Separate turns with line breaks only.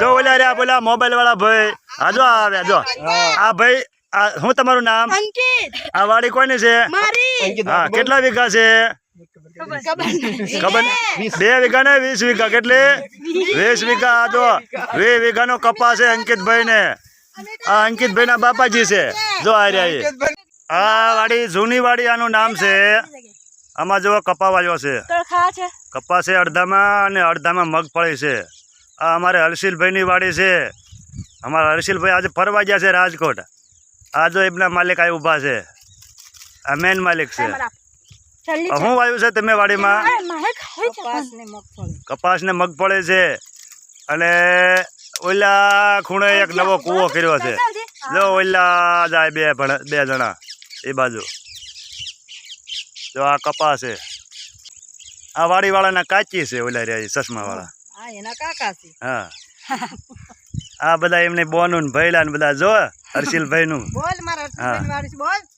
જો ઓલા રહ્યા પેલા મોબાઈલ વાળા ભાઈ. હા જો આવ્યા જો. આ ભાઈ હું શું તમારું નામ? આ વાડી કોની છે? હા કેટલા વીઘા છે? ખબર બે વીઘા ને વીસ વીઘા કેટલી? વીસ. વીઘા આ જો. વીસ વીઘાનો કપાસ છે અંકિતભાઈ ને આ અંકિતભાઈ ના બાપાજી છે. જો આ રહ્યા એ. આ વાડી જૂની વાડી આનું નામ છે. આમાં જો કપા વાળ્યો છે.
કપા છે
અડધામાં અને અડધામાં મગફળી છે. આ અમારે હર્ષિલભાઈની વાડી છે. અમારા હર્ષિલભાઈ આજે ફરવા ગયા છે રાજકોટ. આ જો એમના માલિક આ ઊભા છે. આ મેન માલિક છે.
હું
આ શું વાવ્યું છે તમે વાડીમાં? કપાસ ને મગફળી છે. અને ઓલા ખૂણે એક નવો કૂવો કર્યો છે. જો ઓલા જાય બે ભણ- બે જણા. એ બાજુ. જો આ કપાસ છે. આ વાડી વાળાના કાચી છે ઓલા રહ્યા ચશ્મા
હા એના કાકા છે.
હા. આ બધા એમને બોનું ભૈલા ને બધા જો હર્ષિલભાઈ નું
બોલ મારા. વાળી બોલ. આ